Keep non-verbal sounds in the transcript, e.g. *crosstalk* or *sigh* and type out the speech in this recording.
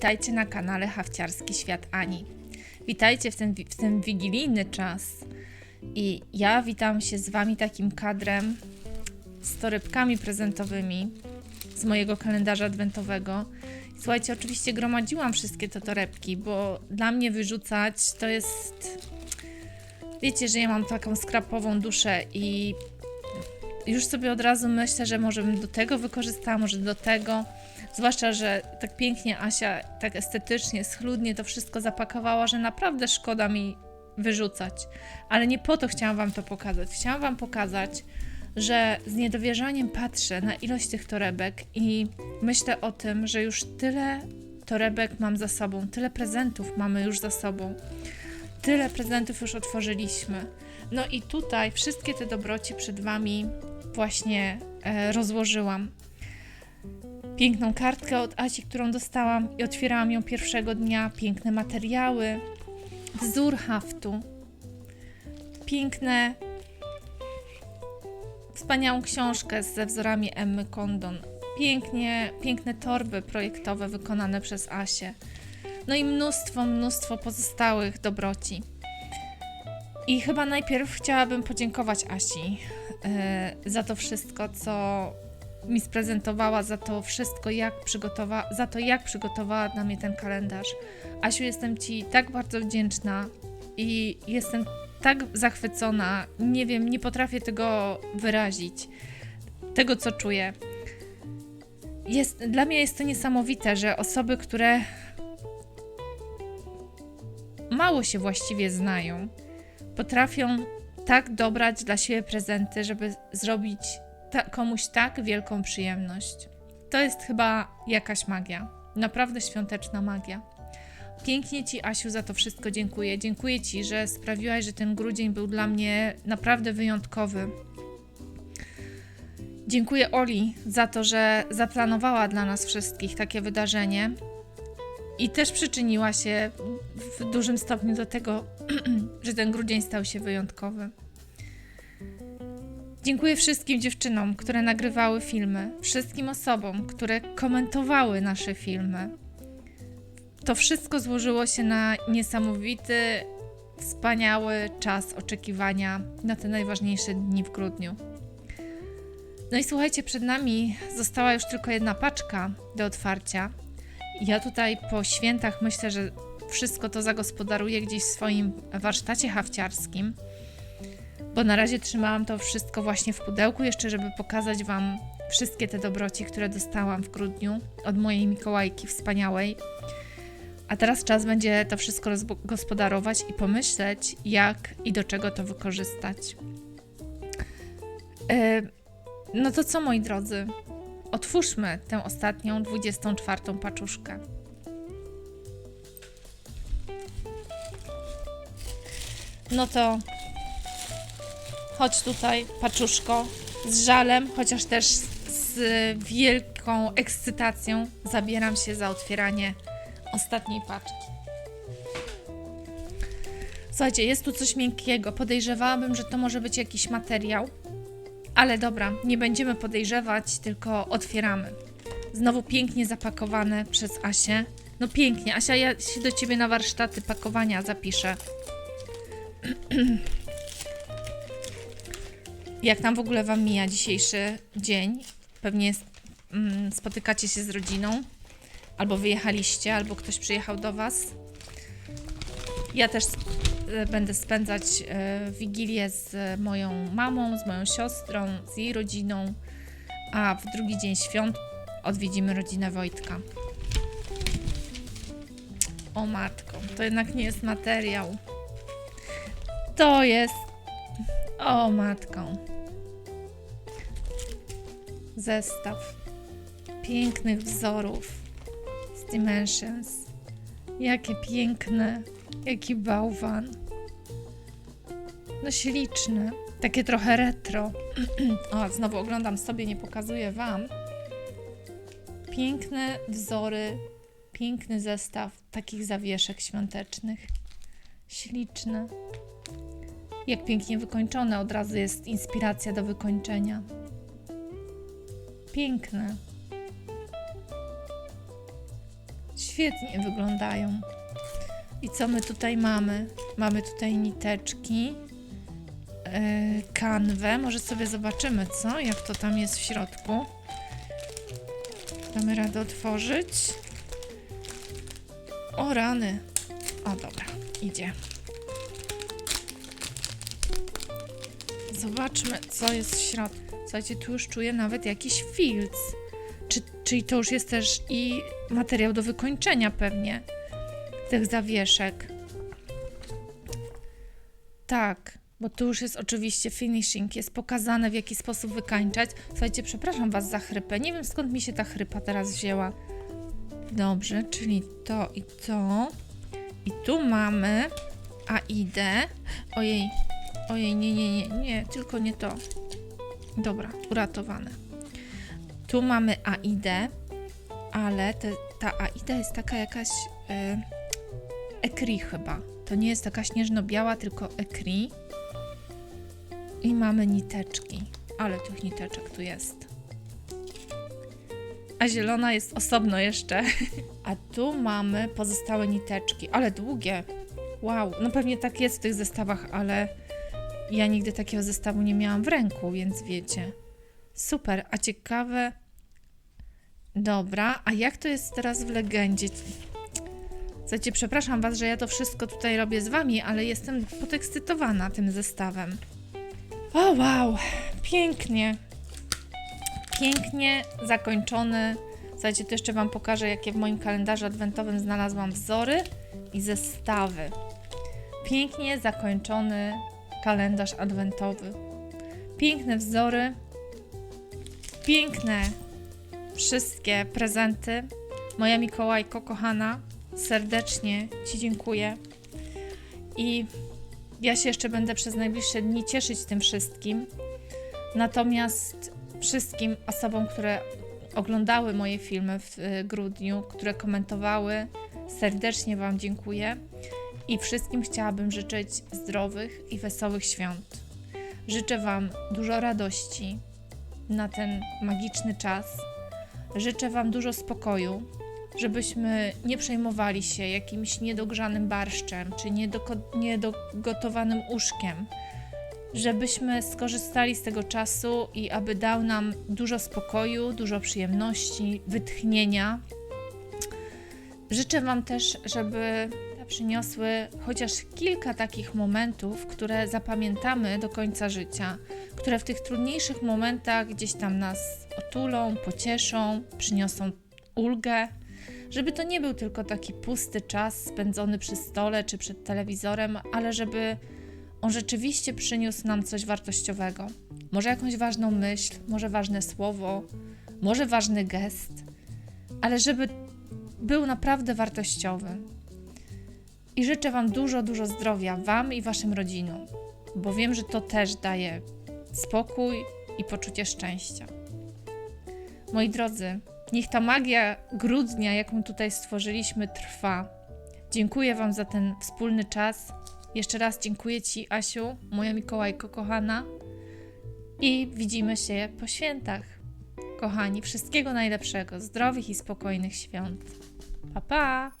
Witajcie na kanale Hawciarski Świat Ani. Witajcie w ten, w ten wigilijny czas. I ja witam się z Wami takim kadrem z torebkami prezentowymi z mojego kalendarza adwentowego. Słuchajcie, oczywiście gromadziłam wszystkie te torebki, bo dla mnie wyrzucać to jest. Wiecie, że ja mam taką skrapową duszę i już sobie od razu myślę, że może bym do tego wykorzystała, może do tego. Zwłaszcza, że tak pięknie Asia, tak estetycznie, schludnie to wszystko zapakowała, że naprawdę szkoda mi wyrzucać. Ale nie po to chciałam Wam to pokazać. Chciałam Wam pokazać, że z niedowierzaniem patrzę na ilość tych torebek i myślę o tym, że już tyle torebek mam za sobą, tyle prezentów mamy już za sobą, tyle prezentów już otworzyliśmy. No i tutaj wszystkie te dobroci przed Wami właśnie e, rozłożyłam. Piękną kartkę od Asi, którą dostałam i otwierałam ją pierwszego dnia. Piękne materiały, wzór haftu, piękne, wspaniałą książkę ze wzorami Emmy Condon, pięknie, piękne torby projektowe wykonane przez Asię. No i mnóstwo, mnóstwo pozostałych dobroci. I chyba najpierw chciałabym podziękować Asi e, za to wszystko, co mi sprezentowała, za to wszystko, jak przygotowała, za to, jak przygotowała dla mnie ten kalendarz. Asiu, jestem Ci tak bardzo wdzięczna i jestem tak zachwycona. Nie wiem, nie potrafię tego wyrazić, tego, co czuję. Jest, dla mnie jest to niesamowite, że osoby, które mało się właściwie znają, potrafią tak dobrać dla siebie prezenty, żeby zrobić ta, komuś tak wielką przyjemność. To jest chyba jakaś magia. Naprawdę świąteczna magia. Pięknie Ci, Asiu, za to wszystko dziękuję. Dziękuję Ci, że sprawiłaś, że ten grudzień był dla mnie naprawdę wyjątkowy. Dziękuję Oli za to, że zaplanowała dla nas wszystkich takie wydarzenie i też przyczyniła się w dużym stopniu do tego, *clears throat* że ten grudzień stał się wyjątkowy. Dziękuję wszystkim dziewczynom, które nagrywały filmy, wszystkim osobom, które komentowały nasze filmy. To wszystko złożyło się na niesamowity, wspaniały czas oczekiwania na te najważniejsze dni w grudniu. No i słuchajcie, przed nami została już tylko jedna paczka do otwarcia. Ja tutaj po świętach myślę, że wszystko to zagospodaruję gdzieś w swoim warsztacie hawciarskim bo na razie trzymałam to wszystko właśnie w pudełku, jeszcze żeby pokazać Wam wszystkie te dobroci, które dostałam w grudniu od mojej Mikołajki wspaniałej. A teraz czas będzie to wszystko gospodarować i pomyśleć, jak i do czego to wykorzystać. Yy, no to co, moi drodzy? Otwórzmy tę ostatnią, 24 paczuszkę. No to Chodź tutaj, paczuszko, z żalem, chociaż też z wielką ekscytacją zabieram się za otwieranie ostatniej paczki. Słuchajcie, jest tu coś miękkiego. Podejrzewałabym, że to może być jakiś materiał. Ale dobra, nie będziemy podejrzewać, tylko otwieramy. Znowu pięknie zapakowane przez Asię. No pięknie. Asia, ja się do ciebie na warsztaty pakowania zapiszę. *clears throat* Jak tam w ogóle Wam mija dzisiejszy dzień? Pewnie mm, spotykacie się z rodziną, albo wyjechaliście, albo ktoś przyjechał do Was. Ja też e, będę spędzać e, Wigilię z moją mamą, z moją siostrą, z jej rodziną, a w drugi dzień świąt odwiedzimy rodzinę Wojtka. O matko, to jednak nie jest materiał. To jest o, matką. Zestaw pięknych wzorów z Dimensions. Jakie piękne, jaki bałwan. No śliczny, takie trochę retro. *clears throat* o, znowu oglądam sobie, nie pokazuję Wam. Piękne wzory, piękny zestaw takich zawieszek świątecznych. Śliczne. Jak pięknie wykończone, od razu jest inspiracja do wykończenia. Piękne. Świetnie wyglądają. I co my tutaj mamy? Mamy tutaj niteczki, yy, kanwę. Może sobie zobaczymy, co? Jak to tam jest w środku. Damy radę otworzyć. O rany. O dobra, idzie. Zobaczmy, co jest w środku. Słuchajcie, tu już czuję nawet jakiś filc. Czy, czyli to już jest też i materiał do wykończenia pewnie tych zawieszek. Tak, bo tu już jest oczywiście finishing, jest pokazane w jaki sposób wykańczać. Słuchajcie, przepraszam Was za chrypę. Nie wiem skąd mi się ta chrypa teraz wzięła. Dobrze, czyli to i to. I tu mamy AID. Ojej, ojej, nie, nie, nie, nie, tylko nie to. Dobra, uratowane. Tu mamy AID, ale te, ta AID jest taka jakaś e, ekri chyba. To nie jest taka śnieżno-biała, tylko ekri. I mamy niteczki. Ale tych niteczek tu jest. A zielona jest osobno jeszcze. *laughs* A tu mamy pozostałe niteczki, ale długie. Wow, no pewnie tak jest w tych zestawach, ale ja nigdy takiego zestawu nie miałam w ręku, więc wiecie. Super, a ciekawe. Dobra, a jak to jest teraz w legendzie? Słuchajcie, przepraszam Was, że ja to wszystko tutaj robię z Wami, ale jestem podekscytowana tym zestawem. O, wow, pięknie. Pięknie zakończony. Słuchajcie, to jeszcze Wam pokażę, jakie w moim kalendarzu adwentowym znalazłam wzory i zestawy. Pięknie zakończony kalendarz adwentowy. Piękne wzory, piękne wszystkie prezenty. Moja Mikołajko kochana, serdecznie Ci dziękuję. I ja się jeszcze będę przez najbliższe dni cieszyć tym wszystkim. Natomiast wszystkim osobom, które oglądały moje filmy w y, grudniu, które komentowały, serdecznie Wam dziękuję. I wszystkim chciałabym życzyć zdrowych i wesołych świąt. Życzę Wam dużo radości na ten magiczny czas. Życzę Wam dużo spokoju, żebyśmy nie przejmowali się jakimś niedogrzanym barszczem czy niedogotowanym uszkiem. Żebyśmy skorzystali z tego czasu i aby dał nam dużo spokoju, dużo przyjemności, wytchnienia. Życzę Wam też, żeby przyniosły chociaż kilka takich momentów, które zapamiętamy do końca życia, które w tych trudniejszych momentach gdzieś tam nas otulą, pocieszą, przyniosą ulgę, żeby to nie był tylko taki pusty czas spędzony przy stole czy przed telewizorem, ale żeby on rzeczywiście przyniósł nam coś wartościowego. Może jakąś ważną myśl, może ważne słowo, może ważny gest, ale żeby był naprawdę wartościowy. I życzę Wam dużo, dużo zdrowia, Wam i Waszym rodzinom, bo wiem, że to też daje spokój i poczucie szczęścia. Moi drodzy, niech ta magia grudnia, jaką tutaj stworzyliśmy, trwa. Dziękuję Wam za ten wspólny czas. Jeszcze raz dziękuję Ci, Asiu, moja Mikołajko kochana. I widzimy się po świętach. Kochani, wszystkiego najlepszego, zdrowych i spokojnych świąt. Pa, pa!